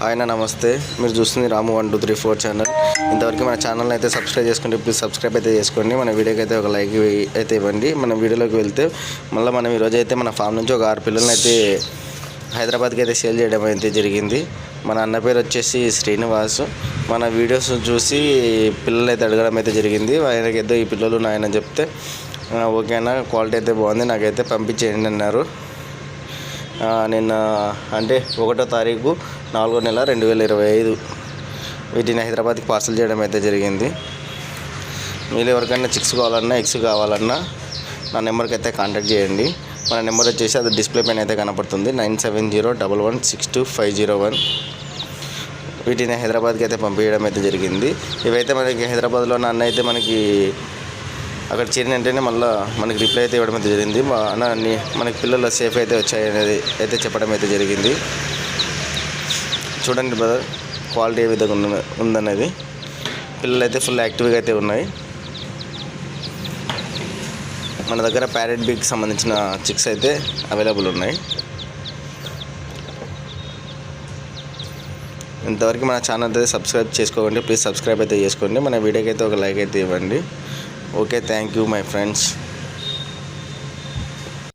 Hi నా నమస్తే. మీరు చూస్తుంది Ramu one two three four channel. ఇంతవరకు మన ఛానల్ అయితే సబ్స్క్రైబ్ చేసుకోండి. ప్లీజ్ సబ్స్క్రైబ్ అయితే చేసుకోండి. మన వీడియోకి అయితే ఒక లైక్ అయితే ఇవ్వండి. మన వీడియోలోకి వెళ్తే మళ్ళీ మనం ఈరోజు అయితే మన ఫామ్ నుంచి ఒక ఆరు పిల్లల్ని అయితే హైదరాబాద్కి అయితే సేల్ చేయడం అయితే జరిగింది. మన అన్న పేరు వచ్చేసి శ్రీనివాస్. మన వీడియోస్ చూసి పిల్లలు అయితే అడగడం అయితే జరిగింది. ఆయనకైతే ఈ పిల్లలు ఉన్నాయని చెప్తే ఓకేనా ఓకే అన్న క్వాలిటీ అయితే బాగుంది. నాకైతే పంపించేయండి అన్నారు. నిన్న అంటే ఒకటో తారీఖు నాలుగో నెల రెండు వేల ఇరవై ఐదు వీటిని హైదరాబాద్కి పార్సల్ చేయడం అయితే జరిగింది. మీరు ఎవరికైనా చిక్స్ కావాలన్నా ఎగ్స్ కావాలన్నా నా నెంబర్కి అయితే కాంటాక్ట్ చేయండి. మన నెంబర్ వచ్చేసి అది డిస్ప్లే పైన అయితే కనపడుతుంది. Nine seven zero double one six two five zero one. వీటిని హైదరాబాద్కి అయితే పంపించడం అయితే జరిగింది. ఇవైతే మనకి హైదరాబాద్లో అన్న అయితే మనకి అక్కడ చేరిన వెంటనే మళ్ళీ మనకి రిప్లై అయితే ఇవ్వడం అయితే జరిగింది. మా అన్న అన్ని మనకి పిల్లలు సేఫ్ అయితే వచ్చాయి అనేది అయితే చెప్పడం అయితే జరిగింది. చూడండి బ్రదర్ క్వాలిటీ ఏ విధంగా ఉన్న ఉందనేది పిల్లలు అయితే ఫుల్ యాక్టివ్గా అయితే ఉన్నాయి. మన దగ్గర ప్యారెట్ బిగ్కి సంబంధించిన చిక్స్ అయితే అవైలబుల్ ఉన్నాయి. ఇంతవరకు మన ఛానల్ అయితే సబ్స్క్రైబ్ చేసుకోండి ప్లీజ్ సబ్స్క్రైబ్ అయితే చేసుకోండి. మన వీడియోకి అయితే ఒక లైక్ అయితే ఇవ్వండి. Okay thank you my friends